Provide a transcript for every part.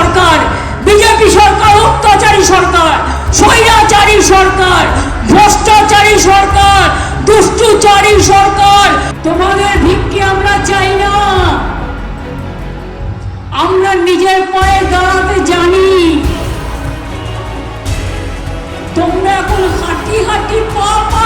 সরকার, BJP সরকার, অত্যাচারী সরকার, স্বৈরাচারী সরকার, ভ্রষ্টাচারী সরকার, দুষ্টুচারী সরকার, তোমাদের ভিক্ষে আমরা চাই না। আমরা নিজের পায়ে দাঁড়াতে জানি। তোমরা এখন হাঁটি হাঁটি পা পা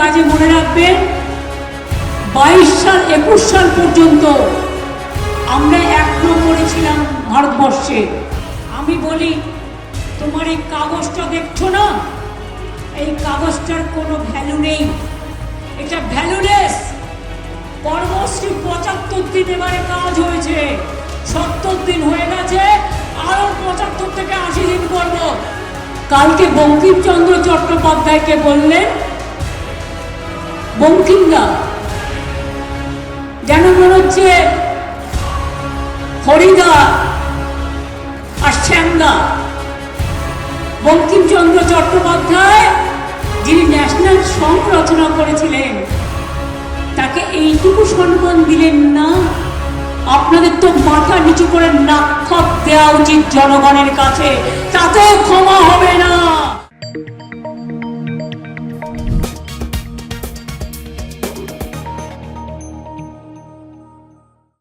কাজে মনে রাখবেন, বাইশ সাল, একুশ সাল পর্যন্ত আমরা এক নম্বরে ছিলাম ভারতবর্ষে। আমি বলি, তোমার এই কাগজটা দেখছ না? এই কাগজটার কোনো ভ্যালু নেই। এটা ভ্যালুলেস কর্মশ্রী পঁচাত্তর দিন এবারে কাজ হয়েছে। সত্তর দিন হয়ে গেছে আরও পঁচাত্তর থেকে আশি দিন করব। কালকে বঙ্কিমচন্দ্র চট্টোপাধ্যায়কে বললেন বঙ্কিমদা যেন মনে হচ্ছে হরিদা আর শ্যামদা। বঙ্কিমচন্দ্র চট্টোপাধ্যায়, যিনি ন্যাশনাল সং রচনা করেছিলেন, তাকে এইটুকু সম্মান দিলেন না। আপনাদের তো মাথা নিচু করে নাক্ষপ দেওয়া উচিত জনগণের কাছে। তাতেও ক্ষমা হবে না।